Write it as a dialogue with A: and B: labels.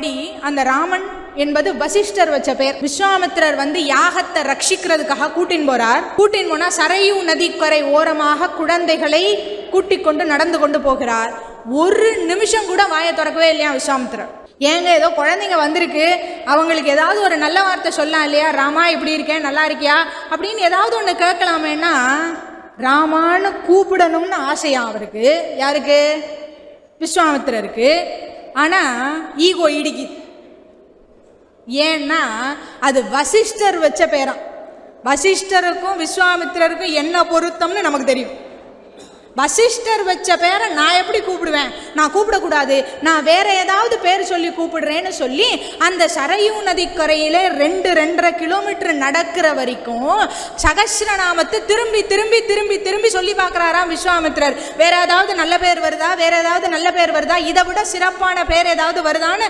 A: அப்படி அந்த ராமன் என்பது வசிஷ்டர் வச்ச பெயர். விஸ்வாமித்திரர் வந்து யாகத்தை ரட்சிக்கிறதுக்காக கூட்டின் போறார். கூட்டின் போனா சரையு நதிக்கரை ஓரமாக குழந்தைகளை கூட்டிக் கொண்டு நடந்து கொண்டு போகிறார். ஒரு நிமிஷம் கூட வாயை திறக்கவே இல்லையா விஸ்வாமித்திரர்? ஏங்க ஏதோ குழந்தைங்க வந்திருக்கு. அவங்களுக்கு ஏதாவது ஒரு நல்ல வார்த்தை சொல்லலாம் இல்லையா? ராமா இப்படி இருக்கேன் நல்லா இருக்கியா? அப்படின்னு ஏதாவது ஒன்று கேட்கலாமேன்னா ராமான்னு கூப்பிடணும்னு ஆசையா அவருக்கு? யாருக்கு? விஸ்வாமித்திரருக்கு. ஆனால் ஈகோ இடிக்குது. ஏன்னா அது வசிஷ்டர் வச்ச பேராம் வசிஷ்டருக்கும் விஸ்வாமித்திரருக்கும் என்ன பொருத்தம்னு நமக்கு தெரியும். வசிஷ்டர் வச்ச பேரை நான் எப்படி கூப்பிடுவேன்? நான் கூப்பிடக்கூடாது. நான் வேற ஏதாவது பேர் சொல்லி கூப்பிடுறேன்னு சொல்லி அந்த சரையூ நதிக்கரையிலே ரெண்டு ரெண்டரை கிலோமீட்டர் நடக்கிற வரைக்கும் சகசிரநாமத்தை திரும்பி திரும்பி திரும்பி திரும்பி சொல்லி பார்க்குறாராம் விஸ்வாமித்திரர். வேற ஏதாவது நல்ல பேர் வருதா? வேற ஏதாவது நல்ல பேர் வருதா? இதை விட சிறப்பான பேர் ஏதாவது வருதான்னு